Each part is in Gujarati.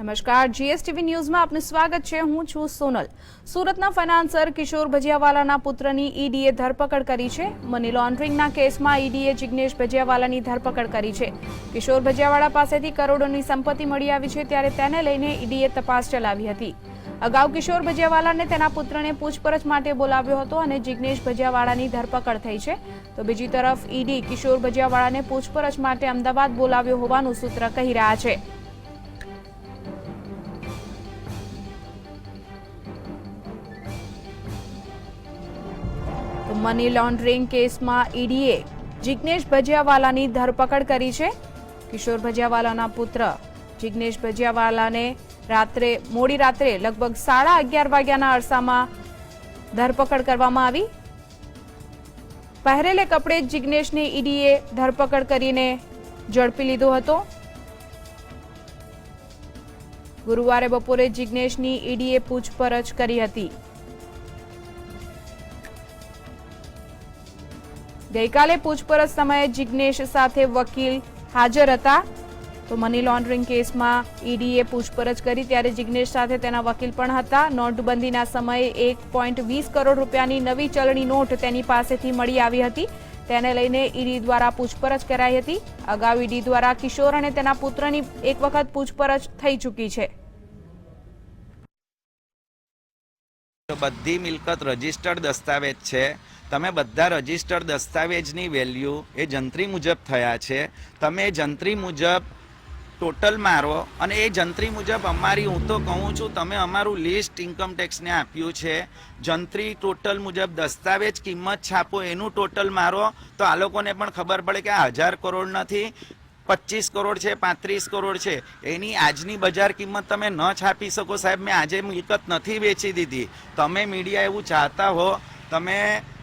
નમસ્કાર. જીએસટીવી ન્યૂઝમાં આપનું સ્વાગત છે. હું છું સોનલ. સુરતના ફાઇનાન્સર કિશોર ભજીયાવાલાના પુત્રની ઈડીએ ધરપકડ કરી છે. મની લોન્ડરિંગના કેસમાં ઈડીએ જિગ્નેશ ભજીયાવાલાની ધરપકડ કરી છે. કિશોર ભજીયાવાળા પાસેથી કરોડોની સંપત્તિ મળી આવી છે ત્યારે તેને લઈને ઈડીએ તપાસ ચલાવી હતી. અગાઉ કિશોર ભજીયાવાલાને તેના પુત્રને પૂછપરછ માટે બોલાવ્યો હતો અને જિગ્નેશ ભજીયાવાળાની ધરપકડ થઈ છે. તો બીજી તરફ ઈડી કિશોર ભજીયાવાળાને પૂછપરછ માટે અમદાવાદ બોલાવ્યો હોવાનું સૂત્ર કહી રહ્યા છે. મની લોન્ડરિંગ કેસમાં ઈડીએ જિગ્નેશ ભજીયાવાલાની ધરપકડ કરી છે. કિશોર ભજીયાવાલાના પુત્ર જિગ્નેશ ભજીયાવાલાને રાત્રે, મોડી રાત્રે લગભગ સાડા અગિયાર વાગ્યાના અરસામાં ધરપકડ કરવામાં આવી. પહેરેલે કપડે જિજ્ઞેશની ઈડીએ ધરપકડ કરીને ઝડપી લીધો હતો. ગુરુવારે બપોરે જિગ્નેશની ઈડીએ પૂછપરછ કરી હતી. ગઈકાલે પૂછપરછ સમયે જિગ્નેશ સાથે વકીલ હાજર હતા. તો મની લોન્ડરિંગ કેસમાં ઈડીએ પૂછપરછ કરી, ત્યારે જિગ્નેશ સાથે તેના વકીલ પણ હતા. નોટબંધીના સમયે એક પોઈન્ટ વીસ કરોડ રૂપિયાની નવી ચલણી નોટ તેની પાસેથી મળી આવી હતી. તેને લઈને ઈડી દ્વારા પૂછપરછ કરાઈ હતી. અગાઉ ઈડી દ્વારા કિશોર અને તેના પુત્રની એક વખત પૂછપરછ થઈ ચૂકી છે તો બધી મિલકત રજિસ્ટર્ડ દસ્તાવેજ છે. તમે બધા રજિસ્ટર્ડ દસ્તાવેજની વેલ્યુ એ જંત્રી મુજબ થયા છે. તમે જંત્રી મુજબ ટોટલ મારો અને એ જંત્રી મુજબ અમારી હું તો કહું છું, તમે અમારું લિસ્ટ ઇન્કમ ટેક્સને આપ્યું છે. જંત્રી ટોટલ મુજબ દસ્તાવેજ કિંમત છાપો, એનું ટોટલ મારો. તો આ લોકોને પણ ખબર પડે કે આ હજાર કરોડ નથી. પચીસ કરોડ છે પાંત્રીસ કરોડ છે. એની આજની બજાર કિંમત તમે ન છાપી શકો સાહેબ મેં આજે મિલકત નથી વેચી દીધી. તમે મીડિયા એવું ચાહતા હો તમે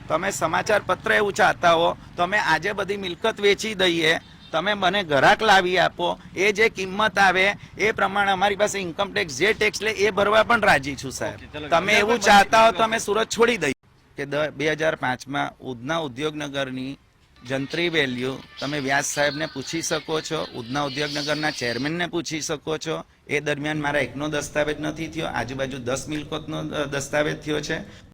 તમે સમાચાર પત્ર એવું ચાહતા હો તમે આજે બધી મિલકત વેચી દઈએ તમે મને ગ્રાહક લાવી આપો એ જે કિંમત આવે એ પ્રમાણે અમારી પાસે ઇન્કમ ટેક્સ જે ટેક્સ લે એ ભરવા પણ રાજી છું સાહેબ. તમે એવું ચાહતા હો તો અમે સુરત છોડી દઈએ. કે બે હજાર પાંચમાં ઉધના ઉદ્યોગનગરની જંત્રી વેલ્યુ તમે વ્યાસ સાહેબને પૂછી શકો છો, ઉધના ઉદ્યોગનગરના ચેરમેનને પૂછી શકો છો. એ દરમિયાન મારા એકનો દસ્તાવેજ નથી થયો, આજુબાજુ દસ મિલકતનો દસ્તાવેજ થયો છે.